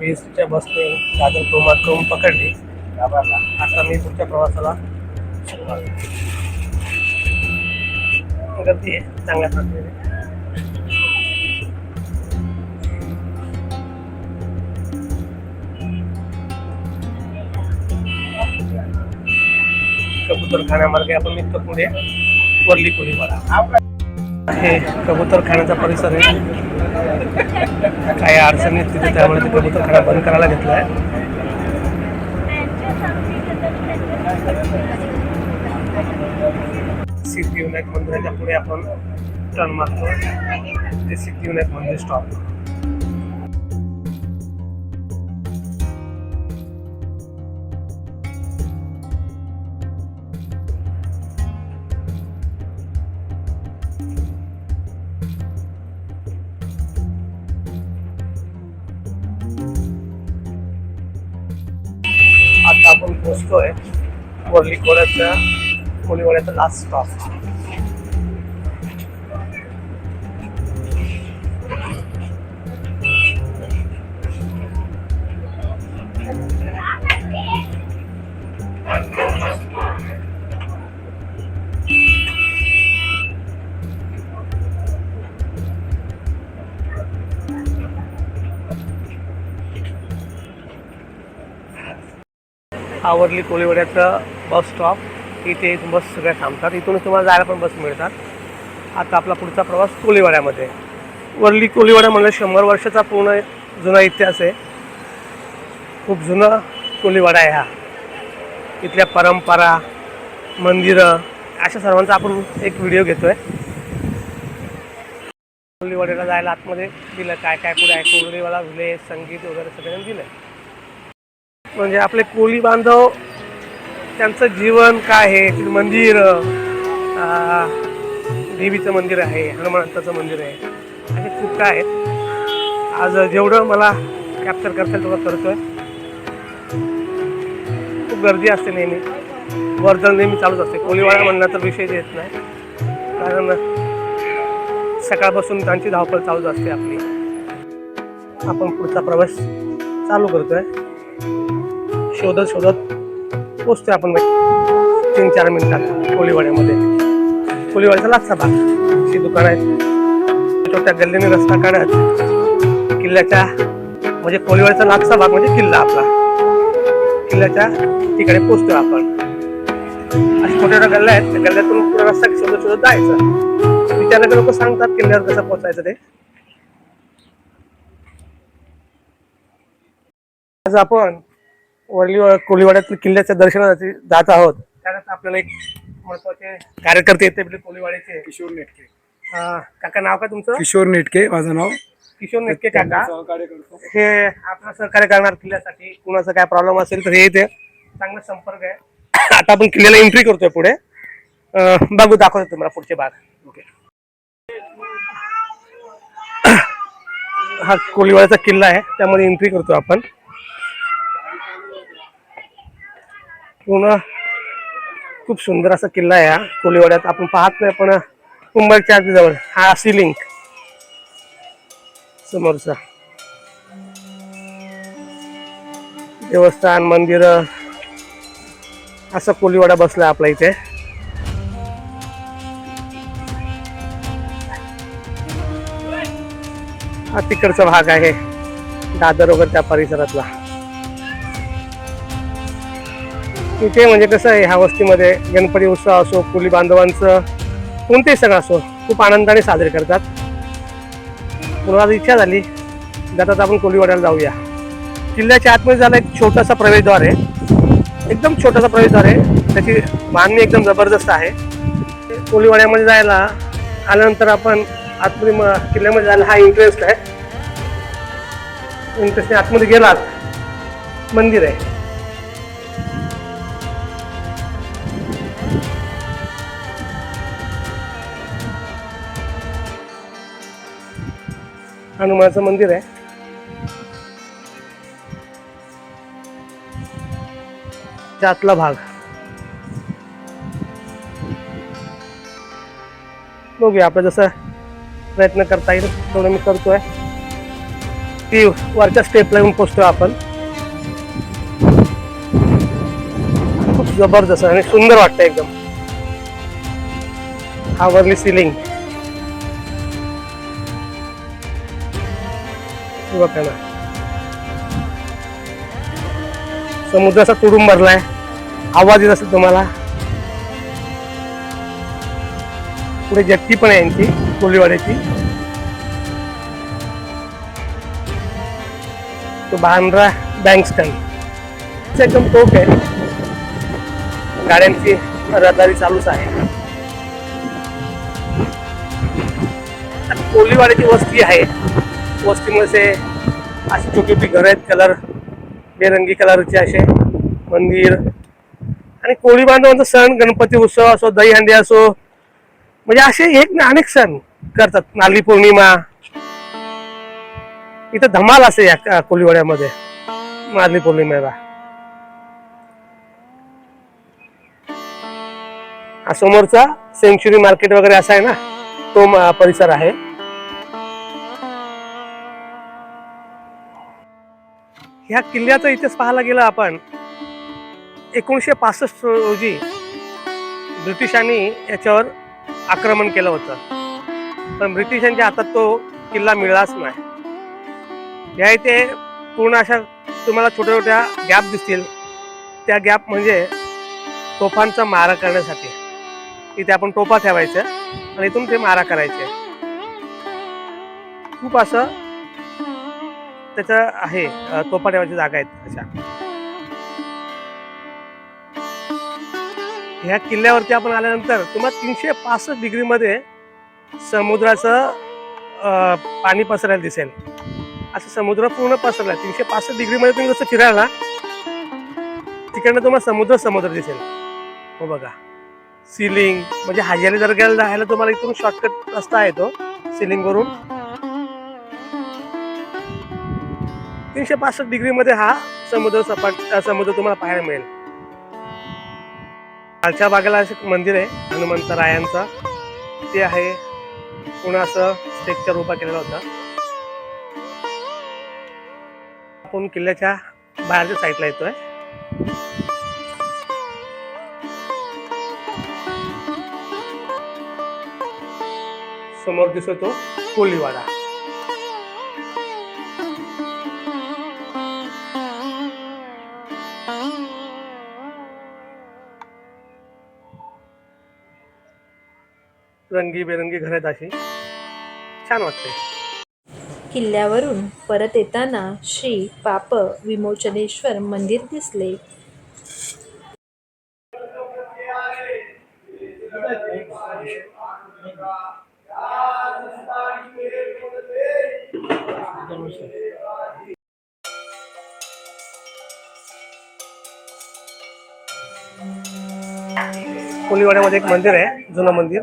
बेस्टच्या बसने दादर प्रोमात करून पकडली. आता मी पुढच्या प्रवासाला गर्दी आहे. चांगल्या प्रकारे. कबूतर खाण्यामार्गे आपण निघतो पुढे. वरली कोळीवाडा हे कबूतर खाण्याचा परिसर आहे. काही अडचणी आहेत तिथे त्यामुळे ते कबूतर बंद करायला घेतला आहे. सिद्धिविनायक मंदिराच्या पुढे आपण टर्न मारतो ते सिद्धिविनायक मंदिर स्टॉप आता आपण पोचतोय वरली कोळ्याच्या कोळीवाड्याचा लास्ट स्टॉप आवडली कोळीवाड्याचं बस स्टॉप इथे बस सगळ्या थांबतात. इथूनच तुम्हाला जायला पण बस मिळतात. आता आपला पुढचा प्रवास कोळीवाड्यामध्ये. वरली कोळीवाडा म्हणजे शंभर वर्षाचा पूर्ण जुना इतिहास आहे. खूप जुना कोळीवाडा आहे हा. इथल्या परंपरा मंदिरं अशा सर्वांचा आपण एक व्हिडिओ घेतोय. कोळीवाड्याला जायला आतमध्ये दिलं काय काय पुढे आहे? कोळीवाडा विले संगीत वगैरे सगळ्यांनी आहे म्हणजे आपले कोळी बांधव त्यांचं जीवन काय आहे? मंदिर देवीचं मंदिर आहे हनुमंताचं मंदिर आहे. असे खूप काय आहेत आज जेवढं मला कॅप्चर करता येईल तेवढं करतोय. खूप गर्दी असते नेहमी. वर्दळ नेहमी चालूच असते. कोळीवाडा म्हणलं तर विषय येत नाही. कारण सकाळपासून त्यांची धावपळ चालूच असते आपली. आपण पुढचा प्रवास चालू करतोय. शोधत शोधत पोचतोय आपण तीन चार मिनिटात कोळीवाड्यामध्ये. कोळीवाड्याचा लागचा भाग. अशी दुकान आहेत छोट्या गल्लीने रस्ता काढत किल्ल्याच्या म्हणजे कोळीवाड्याचा लागचा भाग म्हणजे किल्ला आपला. किल्ल्याच्या ठिकाणी पोचतोय आपण. अशा छोट्या छोट्या गल्ल्या आहेत. त्या गल्ल्यातून पुढे रस्ता शोधत शोधत जायचं. विचारलं लोक सांगतात किल्ल्यावर कसं पोचायचं ते. आज आपण वरली कोळीवाड्यातील किल्ल्याच्या दर्शनासाठी जात आहोत. त्यानंतर आपल्याला एक महत्त्वाचे कार्यकर्ते येते आपले कोळीवाड्याचे किशोर नेटके. काका नाव काय तुमचं? किशोर नेटके माझं नाव. किशोर नेटके काका. हे आपलं सहकार्य करणार किल्ल्यासाठी. कुणाचा काय प्रॉब्लेम असेल तर हे इथे चांगला संपर्क आहे. आता आपण किल्ल्याला एंट्री करतोय पुढे. बघू दाखवतो तुम्हाला पुढचे भाग. ओके. हा कोळीवाड्याचा किल्ला आहे त्यामध्ये एंट्री करतो आपण. पूर्ण खूप सुंदर असा किल्ला आहे हा. कोलीवाड्यात आपण पाहत नाही पण मुंबईच्या अगदी जवळ. हा सिलिंग समोरचा. देवस्थान मंदिर असा कोलीवाडा बसला आपला इथे. हा तिकडचा भाग आहे. दादर वगैरे त्या परिसरातला. इथे म्हणजे कसं आहे ह्या वस्तीमध्ये गणपती उत्सव असो कुली बांधवांचं कोणतेही सण असो खूप आनंदाने साजरे करतात. म्हणून आज इच्छा झाली जातात आपण कोलीवाड्याला जाऊया. किल्ल्याच्या आतमध्ये झाला एक छोटासा प्रवेशद्वार आहे. एकदम छोटासा प्रवेशद्वार आहे. त्याची बांधणी एकदम जबरदस्त आहे. कोलीवाड्यामध्ये जायला आल्यानंतर आपण आतमध्ये म- किल्ल्यामध्ये जायला हा इंटरेस्ट आहे. इंटरेस्टने आतमध्ये गेलात मंदिर आहे. हनुमानाचं मंदिर आहे. त्यातला भाग. बघूया आपलं जसं प्रयत्न करता येईल तेवढं मी करतोय. ती वरच्या स्टेपला येऊन पोचतोय आपण. खूप जबरदस्त आणि सुंदर वाटतं एकदम. हा वरली सिलिंग बघा ना समुद्र भरलाय. आवाज येत असेल तुम्हाला. पुढे जट्टी पण आहे यांची कोलीवाड्याची तो बांद्रा बँक स्टँड एकदम टोक आहे. गाड्यांची रहदारी चालूच आहे. कोलीवाड्याची वस्ती आहे. वस्तीमध्ये अशी छोटी छोटी घरं आहेत कलर बेरंगी कलरचे असे मंदिर. आणि कोळी बांधवांचा सण गणपती उत्सव असो दहीहंडी असो म्हणजे असे एक ना अनेक सण करतात. नाली पौर्णिमा. इथं धमाल असे या कोळीवाड्यामध्ये नारली पौर्णिमेला. समोरचा सेंच्युरी मार्केट वगैरे असा आहे ना तो परिसर आहे. ह्या किल्ल्याचा इतिहास पाहायला गेला आपण एकोणीसशे पासष्ट रोजी ब्रिटिशांनी याच्यावर आक्रमण केलं होतं. पण ब्रिटिशांच्या हातात तो किल्ला मिळालाच नाही. या इथे पूर्ण अशा तुम्हाला छोट्या छोट्या गॅप दिसतील. त्या गॅप म्हणजे तोफांचा मारा करण्यासाठी. इथे आपण टोपा ठेवायचं आणि इथून ते मारा करायचे. खूप असं त्याचं आहे अं, जागा आहेत अशा. ह्या किल्ल्यावरती आपण आल्यानंतर तुम्हाला तीनशे पासष्ट डिग्रीमध्ये समुद्राचं पाणी पसरायला दिसेल. असं समुद्र पूर्ण पसरला तीनशे पासष्ट डिग्रीमध्ये तुम्ही जसं फिरायला तिकडनं तुम्हाला समुद्र समुद्र दिसेल. हो बघा. सिलिंग म्हणजे हाजीला जर गेला जायला तुम्हाला इथून शॉर्टकट रस्ता आहे तो सिलिंगवरून. तीनशे पासष्ट डिग्रीमध्ये हा समुद्र सपाट समुद्र तुम्हाला पाहायला मिळेल. खालच्या बागेला असं एक मंदिर आहे हनुमंतरायांचं. ते आहे पुन्हा असं स्ट्रक्चर उभा केलेला होता. आपण किल्ल्याच्या बाहेरच्या साईडला येतोय. समोर दिसतो कोलीवाडा रंगीबेरंगी घर आहेत अशी. छान वाटते किल्ल्यावरून परत येताना श्री पाप विमोचनेश्वर मंदिर दिसले. कोलीवाड्यामध्ये एक मंदिर आहे जुनं मंदिर.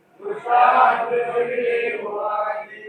Christ, will you be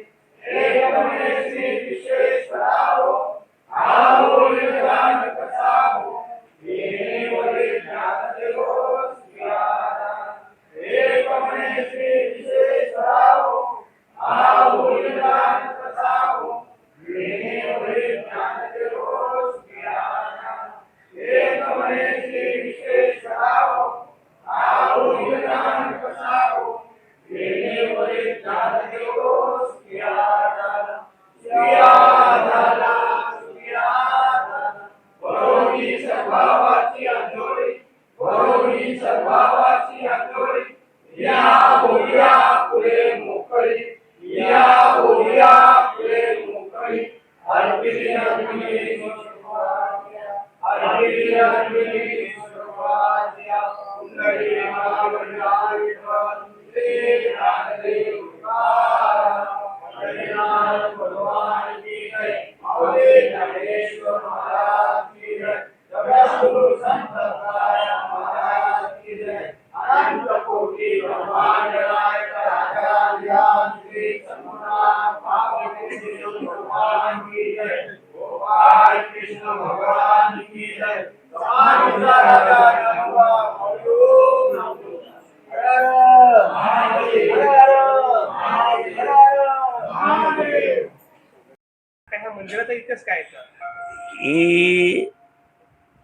ही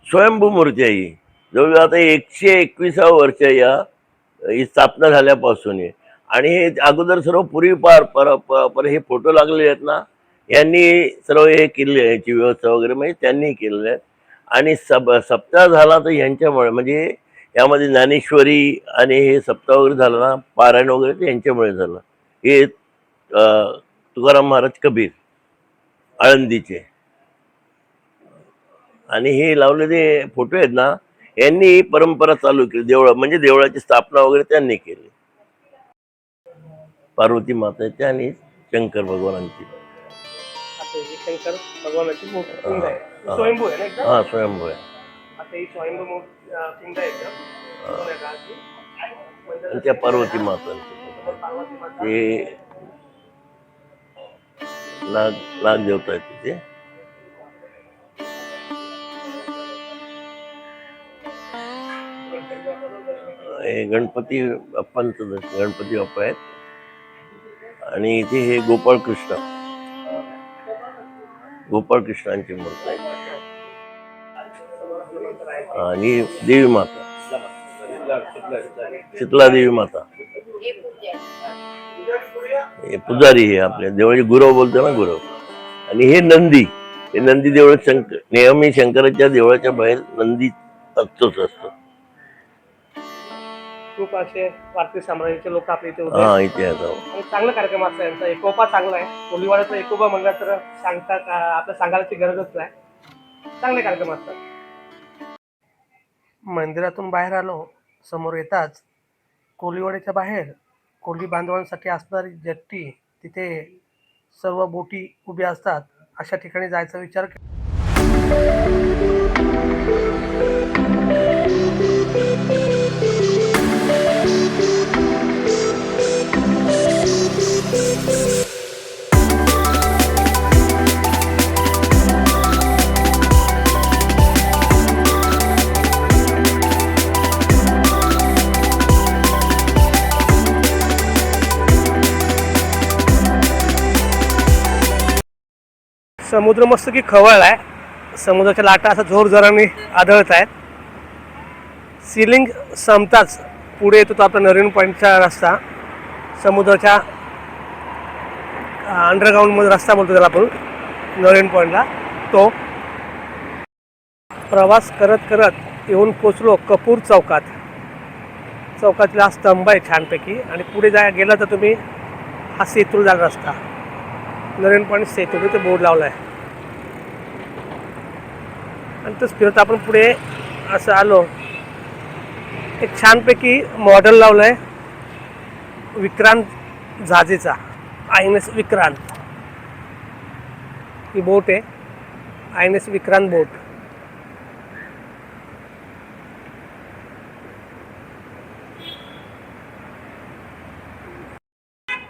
स्वयंभू मूर्ती आहे जवळजवळ आता एकशे एकविसावं वर्ष या ही स्थापना झाल्यापासून आहे. आणि हे अगोदर सर्व पूर्वीपार पर पर पर हे फोटो लागलेले आहेत ना यांनी सर्व हे केले याची व्यवस्था वगैरे म्हणजे त्यांनी केलेले आहे आणि सब सप्ताह झाला तर यांच्यामुळे म्हणजे यामध्ये ज्ञानेश्वरी आणि हे सप्ताह वगैरे झालं ना पारायण वगैरे ते यांच्यामुळे झालं. हे तुकाराम महाराज कबीर. आळंदीचे. आणि हे लावलेले फोटो आहेत ना यांनी ही परंपरा चालू केली. देवळा म्हणजे देवळाची स्थापना वगैरे त्यांनी केली. पार्वती माताची आणि शंकर भगवानांची. ही शंकर भगवानाची हा. स्वयंभू आहे हा स्वयंभू आहे. त्या पार्वती मातांची समोर पार्वती माता. ते नाग नाग देवता आहेत तिथे हे गणपती बाप्पांचं गणपती बाप्पा आहेत. आणि इथे हे गोपाळकृष्ण. गोपाळकृष्णांची मूर्ती आहे आणि देवी माता. शीतला देवी माता. हे पुजारी हे आपल्या देवाचे गुरव बोलतो ना गुरव. आणि हे नंदी. हे नंदी देवळ शंकर नेहमी शंकराच्या देवळाच्या बाहेर नंदी असतोच असतो. खूप असे भारतीय साम्राज्याचे लोक आपल्या इथे उभे आहेत. हा इथे आता. आणि चांगला कार्यक्रम असतो यांचा. एकोपा चांगला आहे. कोलीवाड्याचा एकोपा म्हणला तर सांगता का आपल्या सांगायची गरजच नाही. चांगले कार्यक्रम असतात. मंदिरातून बाहेर आलो समोर येताच कोलीवाड्याच्या बाहेर कोळी बांधवांसाठी असणारी जट्टी तिथे सर्व बोटी उभ्या असतात. अशा ठिकाणी जायचा विचार समुद्र मस्त की खवळ आहे. समुद्राच्या लाटा असा जोर जोराने आदळत आहेत. सिलिंग संपताच पुढे येतो तो आपला नरीन पॉईंटचा रस्ता. समुद्राच्या अंडरग्राऊंडमध्ये रस्ता बोलतो त्याला आपण. नरीन पॉईंटला तो प्रवास करत करत येऊन पोचलो कपूर चौकात. चौकातला स्तंभ आहे छानपैकी. आणि पुढे जाय गेला तर तुम्ही हा सेतूर जाणार रस्ता. नरेन पॉईंट सेतू ते बोर्ड लावला आहे आणि तसं फिरत आपण पुढे असं आलो. एक छानपैकी मॉडेल लावलं आहे Vikrant झाजेचा. I N S Vikrant. He boat आहे. I N S Vikrant boat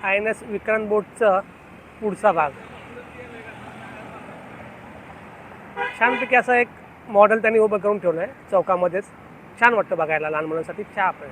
I N S Vikrant बोटचं पुढचा भाग. छानपैकी असं एक मॉडेल त्यांनी उभं करून ठेवलं आहे चौकामध्येच. छान वाटतं बघायला लहान मुलांसाठी चहा पण